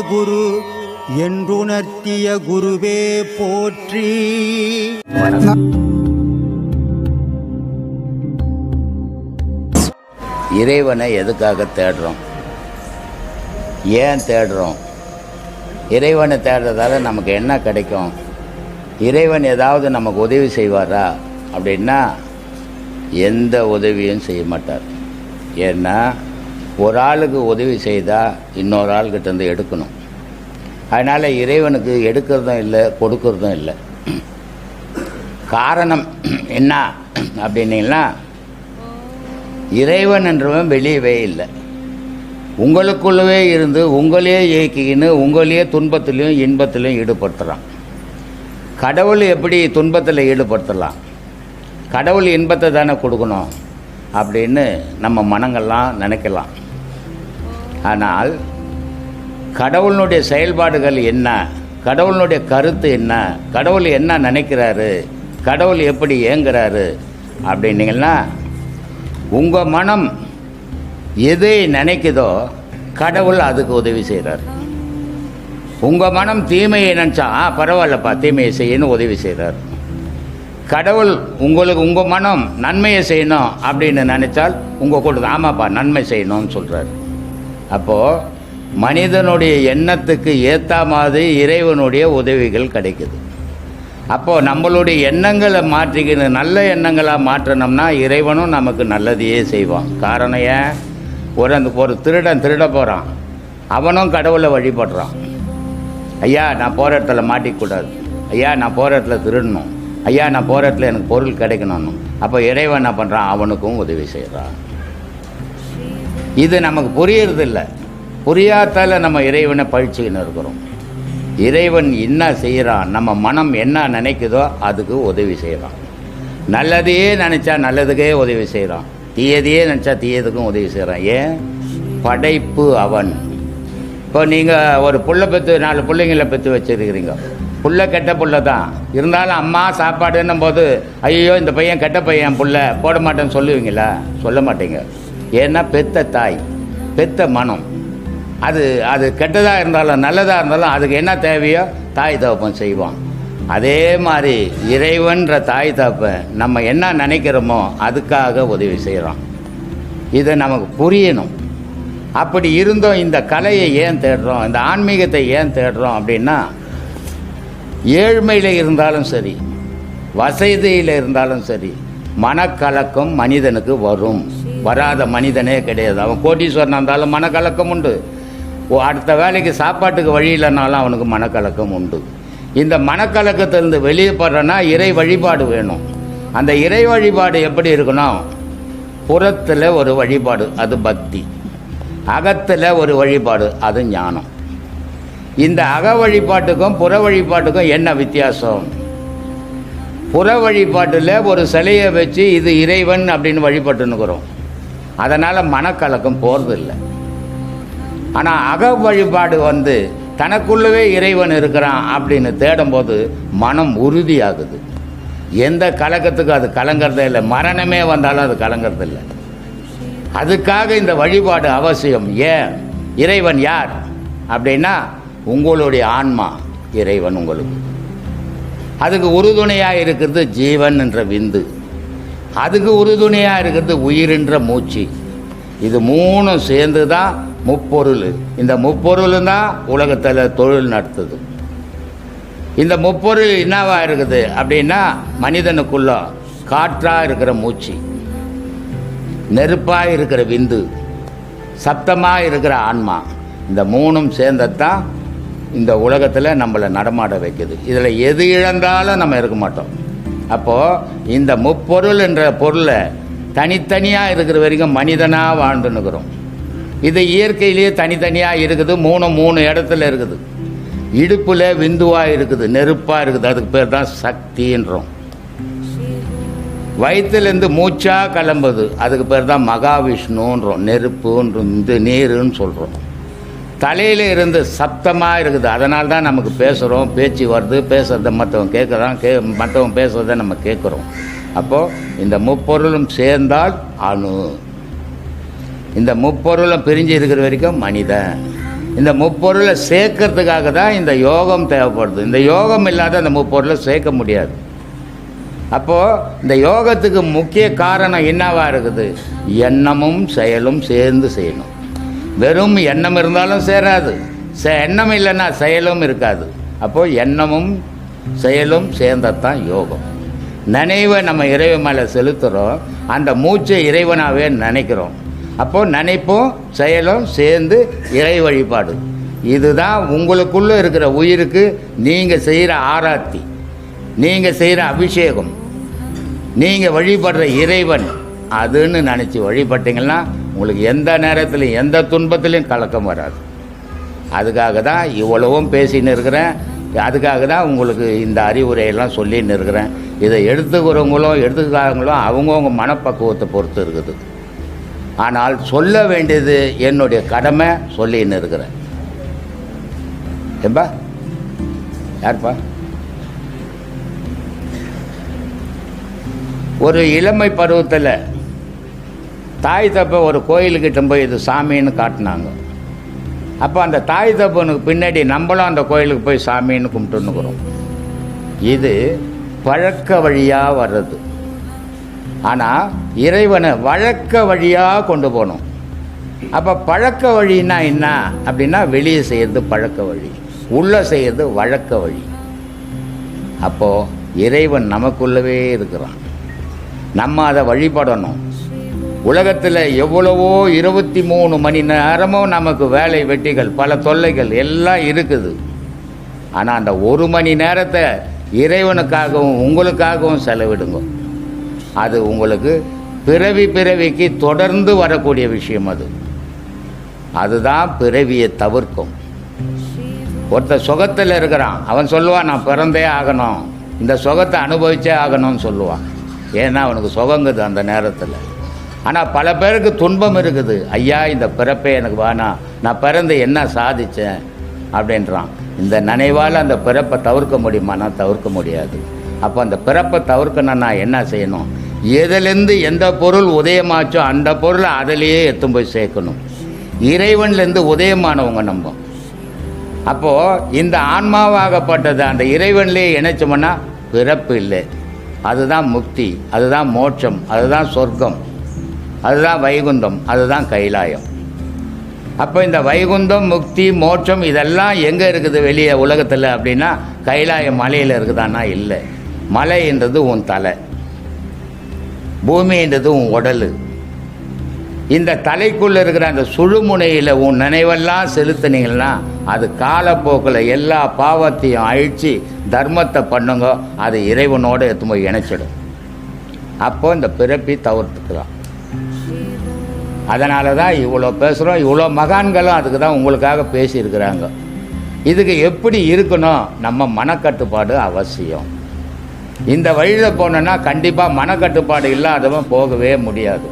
குரு என்றுணர்த்திய குருவே போற்றி. இறைவனை எதுக்காக தேடுறோம்? ஏன் தேடுறோம்? இறைவனை தேடுறதால நமக்கு என்ன கிடைக்கும்? இறைவன் ஏதாவது நமக்கு உதவி செய்வாரா? அப்படின்னா எந்த உதவியும் செய்ய மாட்டார். ஏன்னா ஒரு ஆளுக்கு உதவி செய்தால் இன்னொரு ஆள்கிட்ட இருந்து எடுக்கணும். அதனால் இறைவனுக்கு எடுக்கிறதும் இல்லை கொடுக்கறதும் இல்லை. காரணம் என்ன அப்படின்னீங்கன்னா இறைவன் என்றவன் வெளியவே இல்லை. உங்களுக்குள்ளவே இருந்து உங்களையே இயக்கிக்கின்னு உங்களையே துன்பத்திலையும் இன்பத்திலையும் ஈடுபடுத்துகிறான் கடவுள் எப்படி துன்பத்தில் ஈடுபடுத்தலாம்? கடவுள் இன்பத்தை தானே கொடுக்கணும் அப்படின்னு நம்ம மனங்கள்லாம் நினைக்கலாம். ஆனால் கடவுளினுடைய செயல்பாடுகள் என்ன? கடவுளினுடைய கருத்து என்ன? கடவுள் என்ன நினைக்கிறாரு? கடவுள் எப்படி ஏங்குறாரு அப்படின்னீங்கன்னா உங்கள் மனம் எதை நினைக்குதோ கடவுள் அதுக்கு உதவி செய்கிறார் உங்கள் மனம் தீமையை நினச்சா ஆ பரவாயில்லப்பா தீமையை செய்யணும் உதவி செய்கிறார் கடவுள் உங்களுக்கு உங்கள் மனம் நன்மையை செய்யணும் அப்படின்னு நினைச்சால் உங்கள் கூட ஆமாப்பா நன்மை செய்யணும்னு சொல்கிறார் அப்போது மனிதனுடைய எண்ணத்துக்கு ஏற்ற மாதிரி இறைவனுடைய உதவிகள் கிடைக்குது. அப்போது நம்மளுடைய எண்ணங்களை மாற்றிக்கணும் நல்ல எண்ணங்களாக மாற்றினோம்னா இறைவனும் நமக்கு நல்லதையே செய்வான். காரணம் ஏன்? ஒரு அந்த ஒரு திருடன் திருட போகிறான் அவனும் கடவுளை வழிபடுறான். ஐயா நான் போகிற இடத்துல மாட்டிக்கூடாது. ஐயா நான் போகிற இடத்துல திருடணும். ஐயா நான் போகிற இடத்துல எனக்கு பொருள் கிடைக்கணும்னு. அப்போ இறைவன் என்ன பண்ணுறான் அவனுக்கும் உதவி செய்கிறான் இது நமக்கு புரியறதில்ல. புரியாதால நம்ம இறைவனை பழிச்சுக்கின்னு இருக்கிறோம். இறைவன் என்ன செய்கிறான் நம்ம மனம் என்ன நினைக்குதோ அதுக்கு உதவி செய்கிறான் நல்லதையே நினச்சா நல்லதுக்கே உதவி செய்கிறான் தீயதையே நினச்சா தீயதுக்கும் உதவி செய்கிறான் ஏன்? படைப்பு அவன். இப்போ நீங்கள் ஒரு புள்ள பெற்று நாலு பிள்ளைங்கள பெற்று வச்சுருக்கிறீங்க. புள்ள கெட்ட புள்ள தான். இருந்தாலும் அம்மா சாப்பாடுன்னும் போது ஐயோ இந்த பையன் கெட்ட பையன் புள்ள போட மாட்டேன்னு சொல்லுவீங்களா? சொல்ல மாட்டேங்க. ஏன்னா பெத்த தாய் பெத்த மனம். அது அது கெட்டதாக இருந்தாலும் நல்லதாக இருந்தாலும் அதுக்கு என்ன தேவையோ தாய் தகப்பன் செய்வான். அதே மாதிரி இறைவன்ற தாய் தகப்பன் நம்ம என்ன நினைக்கிறோமோ அதுக்காக உதவி செய்கிறான் இதை நமக்கு புரியணும். அப்படி இருந்தும் இந்த கலையை ஏன் தேடுறோம்? இந்த ஆன்மீகத்தை ஏன் தேடுறோம் அப்படின்னா ஏழ்மையில் இருந்தாலும் சரி வசதியில் இருந்தாலும் சரி மனக்கலக்கம் மனிதனுக்கு வரும். வராத மனிதனே கிடையாது. அவன் கோட்டீஸ்வரன் இருந்தாலும் மனக்கலக்கம் உண்டு. அடுத்த வேலைக்கு சாப்பாட்டுக்கு வழி இல்லைனாலும் அவனுக்கு மனக்கலக்கம் உண்டு. இந்த மனக்கலக்கத்திலிருந்து வெளியே படுறனா இறை வழிபாடு வேணும். அந்த இறை வழிபாடு எப்படி இருக்கணும் புறத்தில் ஒரு வழிபாடு அது பக்தி. அகத்தில் ஒரு வழிபாடு அது ஞானம். இந்த அக வழிபாட்டுக்கும் புற வழிபாட்டுக்கும் என்ன வித்தியாசம்? புற வழிபாட்டில் ஒரு சிலையை வச்சு இது இறைவன் அப்படின்னு வழிபட்டுன்னுக்குறோம். அதனால் மனக்கலக்கம் போகிறதில்லை ஆனால் அக வழிபாடு வந்து தனக்குள்ளவே இறைவன் இருக்கிறான் அப்படின்னு தேடும்போது மனம் உறுதியாகுது. எந்த கலக்கத்துக்கும் அது கலங்கிறதே இல்லை. மரணமே வந்தாலும் அது கலங்கிறது இல்லை. அதுக்காக இந்த வழிபாடு அவசியம். ஏன்? இறைவன் யார்? அப்படின்னா உங்களுடைய ஆன்மா இறைவன் உங்களுக்கு. அதுக்கு உறுதுணையாக இருக்கிறது ஜீவன் என்ற விந்து. அதுக்கு உறுதுணையாக இருக்கிறது உயிரின்ற மூச்சு. இது மூணும் சேர்ந்து தான் முப்பொருள். இந்த முப்பொருள் தான் உலகத்தில் தொழில் நடத்துது. இந்த முப்பொருள் என்னவாக இருக்குது அப்படின்னா மனிதனுக்குள்ள காற்றாக இருக்கிற மூச்சு நெருப்பாக இருக்கிற விந்து சப்தமாக இருக்கிற ஆன்மா. இந்த மூணும் சேர்ந்ததான் இந்த உலகத்தில் நம்மளை நடமாட வைக்குது. இதில் எது இழந்தாலும் நம்ம இருக்க மாட்டோம். அப்போது இந்த முப்பொருள் என்ற பொருளை தனித்தனியாக இருக்கிற வரைக்கும் மனிதனாக வாழ்ந்துன்னுக்குறோம். இது இயற்கையிலேயே தனித்தனியாக இருக்குது மூணு மூணு இடத்துல இருக்குது. இடுப்பில் விந்துவாக இருக்குது நெருப்பாக இருக்குது அதுக்கு பேர் தான் சக்தின்றோம். வயிற்றுலேருந்து மூச்சாக கிளம்புது அதுக்கு பேர் தான் மகாவிஷ்ணுன்றோம் நெருப்புன்ற இந்த நீருன்னு சொல்கிறோம் தலையில் இருந்து சப்தமாக இருக்குது. அதனால தான் நமக்கு பேசுகிறோம் பேச்சு வருது. பேசுகிறத மற்றவங்க கேட்குறான் கே மற்றவங்க பேசுகிறத நம்ம கேட்குறோம் அப்போது இந்த முப்பொருளும் சேர்ந்தால் அணு. இந்த முப்பொருளும் பிரிஞ்சு இருக்கிற வரைக்கும் மனிதன். இந்த முப்பொருளை சேர்க்கறதுக்காக தான் இந்த யோகம் தேவைப்படுது. இந்த யோகம் இல்லாத அந்த முப்பொருளை சேர்க்க முடியாது. அப்போது இந்த யோகத்துக்கு முக்கிய காரணம் என்னவாக இருக்குது? எண்ணமும் செயலும் சேர்ந்து செய்யணும். வெறும் எண்ணம் இருந்தாலும் சேராது. செ எண்ணம் இல்லைன்னா செயலும் இருக்காது. அப்போது எண்ணமும் செயலும் சேர்ந்தத்தான் யோகம். நினைவை நம்ம இறைவன் மேலே செலுத்துகிறோம் அந்த மூச்சை இறைவனாகவே நினைக்கிறோம். அப்போது நினைப்பும் செயலும் சேர்ந்து இறை வழிபாடு. இதுதான் உங்களுக்குள்ளே இருக்கிற உயிருக்கு நீங்கள் செய்கிற ஆராத்தி. நீங்கள் செய்கிற அபிஷேகம். நீங்கள் வழிபடுற இறைவன். அதுன்னு நினச்சி வழிபட்டீங்கன்னா உங்களுக்கு எந்த நேரத்திலையும் எந்த துன்பத்திலையும் கலக்கம் வராது. அதுக்காக தான் இவ்வளவும் பேசின்னு இருக்கிறேன். அதுக்காக தான் உங்களுக்கு இந்த அறிவுரையெல்லாம் சொல்லின்னு இருக்கிறேன். இதை எடுத்துக்கிறவங்களும் எடுத்துக்காதவங்களும் அவங்கவுங்க மனப்பக்குவத்தை பொறுத்து இருக்குது. ஆனால் சொல்ல வேண்டியது என்னுடைய கடமை சொல்லின்னு இருக்கிறேன். ஏம்பா யார்ப்பா? ஒரு இளமை பருவத்தில் தாய் தப்ப ஒரு கோயிலுக்கிட்ட போய் இது சாமின்னு காட்டினாங்க. அப்போ அந்த தாய் தப்பனுக்கு பின்னாடி நம்மளும் அந்த கோயிலுக்கு போய் சாமின்னு கும்பிட்டுன்னுக்குறோம். இது பழக்க வழியாக வர்றது. ஆனால் இறைவனை வழக்க வழியாக கொண்டு போகணும். அப்போ பழக்க வழின்னா என்ன? அப்படின்னா வெளியே செய்கிறது பழக்க வழி. உள்ளே செய்கிறது வழக்க வழி. அப்போது இறைவன் நமக்குள்ளவே இருக்கிறான். நம்ம அதை வழிபடணும். உலகத்தில் எவ்வளவோ இருபத்தி மூணு மணி நேரமும் நமக்கு வேலை வெட்டிகள் பல தொல்லைகள் எல்லாம் இருக்குது. ஆனால் அந்த ஒரு மணி நேரத்தை இறைவனுக்காகவும் உங்களுக்காகவும் செலவிடுங்க. அது உங்களுக்கு பிறவி பிறவிக்கு தொடர்ந்து வரக்கூடிய விஷயம் அது. அதுதான் பிறவியை தவிர்க்கும். ஒருத்தர் சுகத்தில் இருக்கிறான். அவன் சொல்லுவான் நான் பிறந்தே ஆகணும். இந்த சுகத்தை அனுபவிச்சே ஆகணும்னு சொல்லுவான். ஏன்னா அவனுக்கு சுகங்குது அந்த நேரத்தில். ஆனால் பல பேருக்கு துன்பம் இருக்குது. ஐயா இந்த பிறப்பே எனக்கு வேணாம். நான் பிறந்து என்ன சாதித்தேன் அப்படின்றான். இந்த நினைவால் அந்த பிறப்பை தவிர்க்க முடியுமானா தவிர்க்க முடியாது. அப்போ அந்த பிறப்பை தவிர்க்கணும்னா என்ன செய்யணும்? எதுலேருந்து எந்த பொருள் உதயமாச்சோ அந்த பொருளை அதிலேயே எடுத்துன்னு போய் சேர்க்கணும். இறைவன்லேருந்து உதயமானவங்க நம்ம. அப்போது இந்த ஆன்மாவாகப்பட்டது அந்த இறைவன்லேயே இணைச்சோம்னா பிறப்பு இல்லை. அதுதான் முக்தி அதுதான் மோட்சம் அதுதான் சொர்க்கம். அதுதான் வைகுந்தம் அதுதான் கைலாயம். அப்போ இந்த வைகுந்தம் முக்தி மோட்சம் இதெல்லாம் எங்கே இருக்குது வெளியே உலகத்தில் அப்படின்னா கைலாய மலையில் இருக்குதானா இல்லை. மலைன்றது உன் தலை. பூமின்றது உன் உடல். இந்த தலைக்குள்ளே இருக்கிற அந்த சுழுமுனையில் உன் நினைவெல்லாம் செலுத்துனீங்கன்னா அது காலப்போக்கில் எல்லா பாவத்தையும் அழித்து தர்மத்தை பண்ணுங்க அது இறைவனோடு எடுத்து போய் இணைச்சிடும். அப்போ இந்த பிறப்பி தவிர்த்துக்கலாம். அதனால தான் இவ்வளோ பேசுகிறோம் இவ்வளோ மகான்களும் அதுக்கு தான் உங்களுக்காக பேசியிருக்கிறாங்க. இதுக்கு எப்படி இருக்கணும்? நம்ம மனக்கட்டுப்பாடு அவசியம். இந்த வழியில் போனோன்னா கண்டிப்பாக மனக்கட்டுப்பாடு இல்லாதவன் போகவே முடியாது.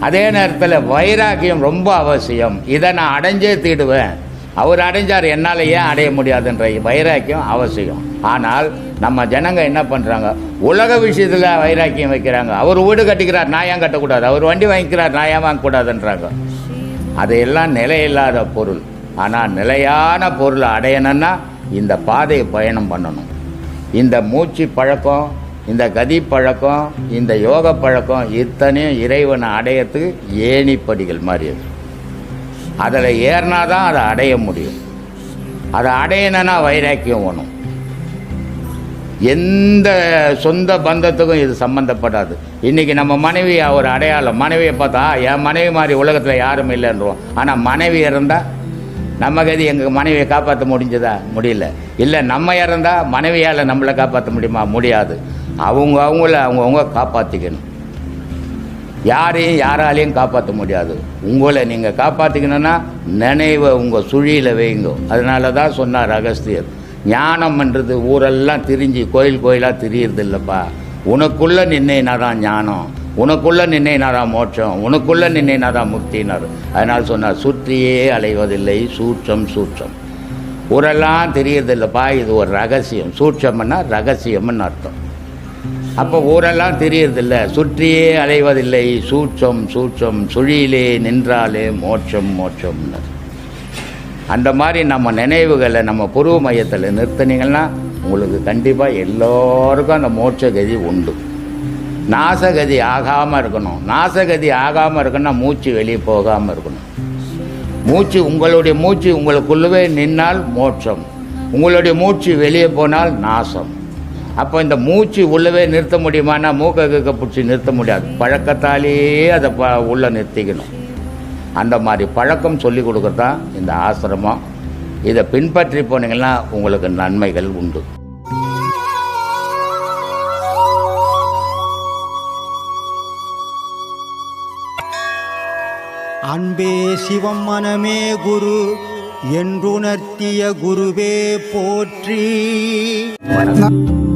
அதே நேரத்தில் வைராக்கியம் ரொம்ப அவசியம். இதை நான் அடைஞ்சே தீடுவேன். அவர் அடைஞ்சார் என்னால் ஏன் அடைய முடியாதுன்ற வைராக்கியம் அவசியம். ஆனால் நம்ம ஜனங்க என்ன பண்ணுறாங்க உலக விஷயத்தில் வைராக்கியம் வைக்கிறாங்க. அவர் வீடு கட்டிக்கிறார் நான் ஏன் கட்டக்கூடாது? அவர் வண்டி வாங்கிக்கிறார் நான் ஏன் வாங்கக்கூடாதுன்றாங்க. அதையெல்லாம் நிலையில்லாத பொருள். ஆனால் நிலையான பொருளை அடையணும்னா இந்த பாதையை பயணம் பண்ணணும். இந்த மூச்சு பழக்கம் இந்த கதி பழக்கம் இந்த யோக பழக்கம் இத்தனையும் இறைவனை அடையறதுக்கு ஏணிப்படிகள் மாதிரி அதில் ஏறினா தான் அதை அடைய முடியும். அதை அடையணும்னா வைராக்கியம் வேணும். எந்த சொந்த பந்தத்துக்கும் இது சம்மந்தப்படாது இன்றைக்கி நம்ம மனைவி ஒரு அடையாளம். மனைவியை பார்த்தா என் மனைவி மாதிரி உலகத்தில் யாரும் இல்லைன்றோம். ஆனால் மனைவி இருந்தால் நம்ம கதி எங்கள் மனைவியை காப்பாற்ற முடிஞ்சதா? முடியல. இல்லை நம்ம இறந்தால் மனைவியால் நம்மளை காப்பாற்ற முடியுமா? முடியாது. அவங்க அவங்கள அவங்கவுங்க காப்பாற்றிக்கணும் யாரையும் யாராலையும் காப்பாற்ற முடியாது. உங்களை நீங்கள் காப்பாற்றிக்கணும்னா நினைவை உங்கள் சுழியில் வைங்க. அதனால தான் சொன்னார் அகஸ்தியர். ஞானம்ன்றது ஊரெல்லாம் திரிஞ்சு கோயில் கோயிலாக திரியறது இல்லைப்பா உனக்குள்ளே நின்னேனா தான் ஞானம். உனக்குள்ளே நின்னேனா தான் மோட்சம். உனக்குள்ளே நின்னேனா தான் முக்தினார். அதனால் சொன்னார் சுற்றியே அலைவதில்லை சூற்றம் சூற்றம் ஊரெல்லாம் தெரியறதில்லப்பா இது ஒரு ரகசியம். சூட்சம்னா ரகசியம்னு அர்த்தம். அப்போ ஊரெல்லாம் தெரியறதில்ல. சுற்றியே அலைவதில்லை. சூட்சம் சூட்சம் சுழியிலே நின்றாலே மோட்சம் மோட்சம்னு. அந்த மாதிரி நம்ம நினைவுகளை நம்ம புருவ மையத்தில் நிறுத்தினீங்கன்னா உங்களுக்கு கண்டிப்பாக எல்லோருக்கும் அந்த மோட்ச கதி உண்டு. நாசகதி ஆகாமல் இருக்கணும். நாசகதி ஆகாமல் இருக்கணும்னா மூச்சு வெளியே போகாமல் இருக்கணும். மூச்சு உங்களுடைய மூச்சு உங்களுக்குள்ளவே நின்னால் மோட்சம். உங்களுடைய மூச்சு வெளியே போனால் நாசம். அப்போ இந்த மூச்சு உள்ளவே நிறுத்த முடியுமானா மூக்க கீக்க பிடிச்சி நிறுத்த முடியாது. பழக்கத்தாலேயே அதை ப உள்ளே நிறுத்திக்கணும். அந்த மாதிரி பழக்கம் சொல்லி கொடுக்கறதான் இந்த ஆசிரமம். இதை பின்பற்றி போனீங்கன்னா உங்களுக்கு நன்மைகள் உண்டு. அன்பே சிவம் மனமே குரு என்றுணர்த்திய குருவே போற்றி. வணக்கம்.